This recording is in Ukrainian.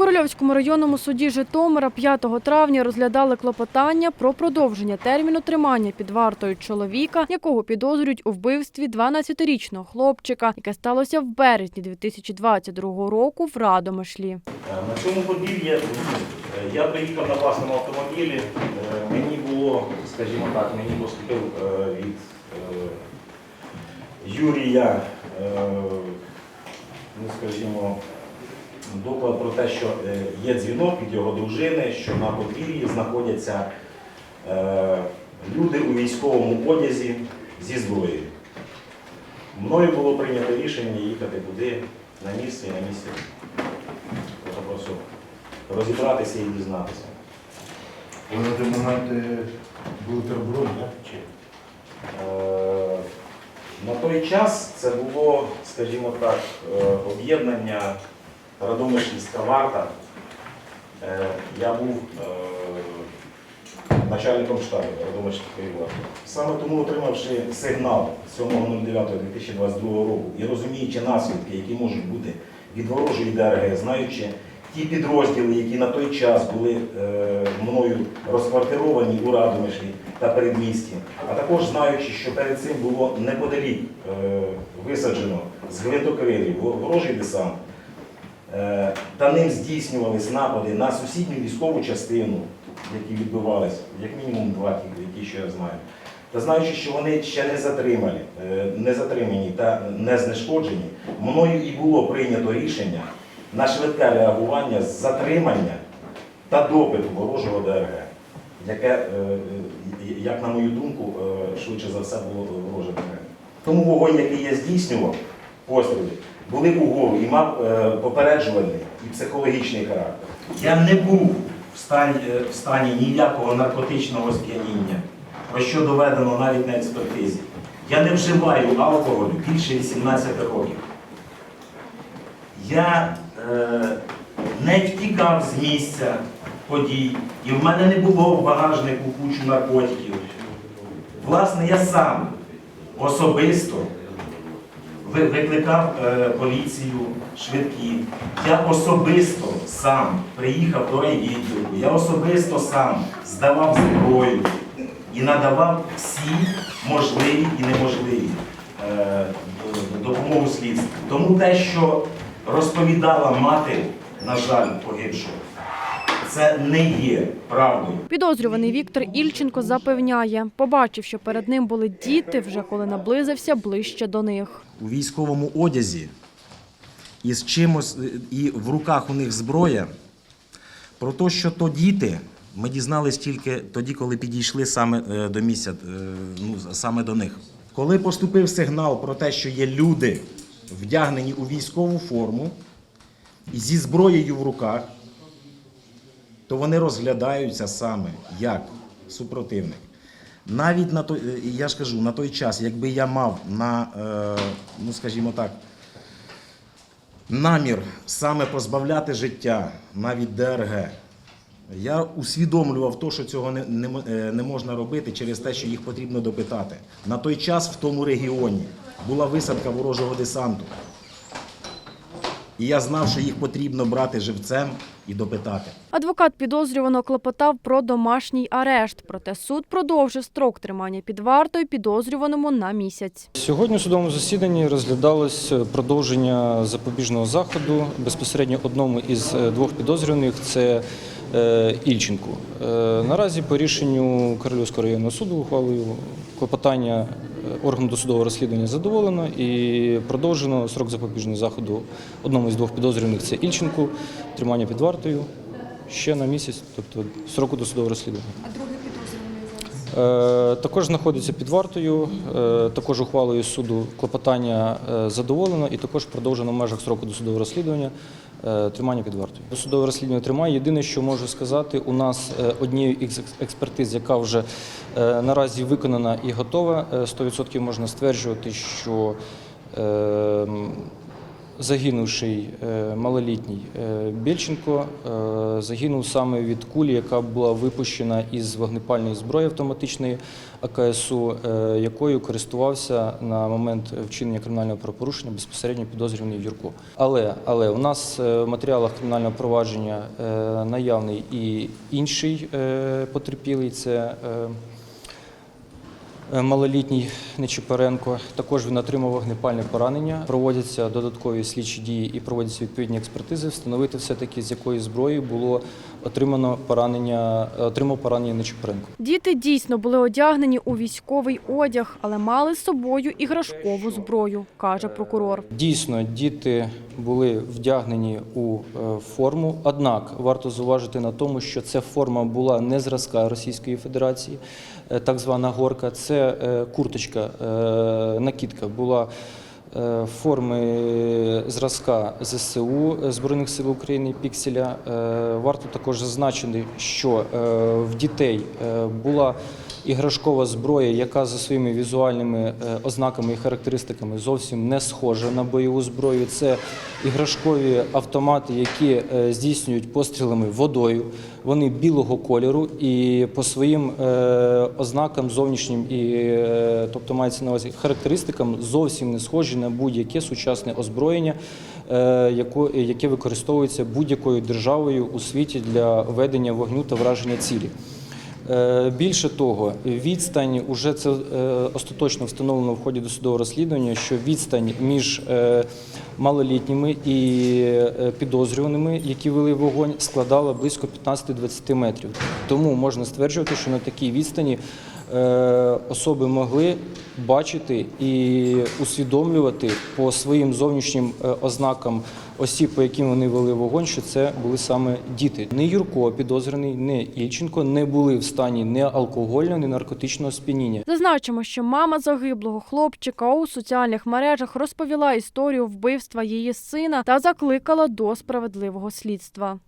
Корольовському районному суді Житомира 5 травня розглядали клопотання про продовження терміну тримання під вартою чоловіка, якого підозрюють у вбивстві 12-річного хлопчика, яке сталося в березні 2022 року в Радомишлі. Е, На цьому подвір'ї е, я приїхав на власному автомобілі. Е, Мені було, скажімо так, мені поступив від Юрія, ну скажімо, доклад про те, що е, є дзвінок від його дружини, що на подвір'ї знаходяться е, люди у військовому одязі зі зброєю. Мною було прийнято рішення їхати туди на місце і на місці Просто розібратися і дізнатися. Ви на той момент е, були тероборони, так? Чи? На той час це було, скажімо так, об'єднання Радомишльська варта. Е, Я був е, начальником штабу Радомишльської варти. Саме тому, отримавши сигнал 7.09.2022 року і розуміючи наслідки, які можуть бути від ворожої ДРГ, знаючи ті підрозділи, які на той час були е, мною розквартировані у Радомишлі та передмісті, а також знаючи, що перед цим було неподалік висаджено з гвинтокрилів ворожий десант, та ним здійснювались напади на сусідню військову частину, які відбувалися, як мінімум два, які ще я знаю. Та знаючи, що вони ще не затримані, е, не затримані та не знешкоджені, мною і було прийнято рішення на швидке реагування з затримання та допиту ворожого ДРГ, яке, е, е, як на мою думку, е, швидше за все було вороже ДРГ. Тому вогонь, який я здійснював, постріли, були угору і мав е, попереджувальний і психологічний характер. Я не був в стані, е, в стані ніякого наркотичного сп'яніння, про що доведено навіть на експертизі. Я не вживаю алкоголю більше 18 років. Я е, не втікав з місця подій, і в мене не було в багажнику кучу наркотиків. Власне, я сам особисто викликав е, поліцію, швидкі. Я особисто сам приїхав до райвідділку, я особисто сам здавав зброю і надавав всі можливі і неможливі е, допомогу слідству. Тому те, що розповідала мати, на жаль, погибшого, це не є правдою. Підозрюваний Віктор Ільченко запевняє, побачив, що перед ним були діти, вже коли наблизився ближче до них. у військовому одязі і з чимось, і в руках у них зброя. Про те, що то діти, ми дізнались тільки тоді, коли підійшли саме е, до місця, е, ну, саме до них. Коли поступив сигнал про те, що є люди вдягнені у військову форму і зі зброєю в руках, то вони розглядаються саме як супротивник. Навіть на той, е, я ж кажу, на той час, якби я мав на, е, ну скажімо так, намір саме позбавляти життя, навіть ДРГ, я усвідомлював то, що цього не, не, е, не можна робити через те, що їх потрібно допитати. На той час в тому регіоні була висадка ворожого десанту. І я знав, що їх потрібно брати живцем і допитати. Адвокат підозрюваного клопотав про домашній арешт, проте суд продовжив строк тримання під вартою підозрюваному на місяць. Сьогодні у судовому засіданні розглядалось продовження запобіжного заходу безпосередньо одному із е, двох підозрюваних це е, Ільченку. Е, Наразі по рішенню Корольовського районного суду ухвалою клопотання органу досудового розслідування задоволено і продовжено срок запобіжного заходу одному із двох підозрюваних це Ільченку, тримання під вартою ще на місяць, тобто сроку досудового розслідування. Е, Також знаходиться під вартою, е, також ухвалою суду клопотання е, задоволено і також продовжено в межах сроку досудового розслідування тримання під вартою. Досудове розслідування тримає. Єдине, що можу сказати, у нас однією із експертиз, яка вже наразі виконана і готова, е, 100% можна стверджувати, що е, загинувший е, малолітній е, Бєльченко е, загинув саме від кулі, яка була випущена із вогнепальної зброї автоматичної АКСУ, якою користувався на момент вчинення кримінального правопорушення безпосередньо підозрюваний Юрко. Але, але у нас в матеріалах кримінального провадження наявний і інший потерпілий це. Е, Малолітній Нечипаренко також він отримав вогнепальне поранення. Проводяться додаткові слідчі дії і проводяться відповідні експертизи. Встановити все таки з якої зброї було отримано поранення, е, отримав поранення на Нечипаренко. Діти дійсно були одягнені у військовий одяг, але мали з собою іграшкову зброю, каже прокурор. Дійсно, діти були вдягнені у е, форму. Однак варто зауважити на тому, що ця форма була не зразка Російської Федерації, е, так звана горка. Це курточка, накидка була. Е, Форми зразка ЗСУ Збройних сил України Пікселя. Е, Варто також зазначити, що е, в дітей е, була іграшкова зброя, яка за своїми візуальними е, ознаками і характеристиками зовсім не схожа на бойову зброю. Це іграшкові автомати, які е, здійснюють пострілами водою. Вони білого кольору і по своїм е, ознакам зовнішнім і тобто мається на увазі характеристикам зовсім не схожі на будь-яке сучасне озброєння, яке використовується будь-якою державою у світі для ведення вогню та враження цілі. Е, Більше того, відстань уже це е, остаточно встановлено в ході досудового розслідування, що відстань між е, малолітніми і підозрюваними, які вели вогонь, складала близько 15-20 метрів. Тому можна стверджувати, що на такій відстані особи могли бачити і усвідомлювати по своїм зовнішнім е, ознакам осіб, по яким вони вели вогонь, що це були саме діти. Не Юрко підозрюваний, не Ільченко не були в стані ні алкогольного, ні наркотичного сп'яніння. Зазначимо, що мама загиблого хлопчика у соціальних мережах розповіла історію вбивства її сина та закликала до справедливого слідства.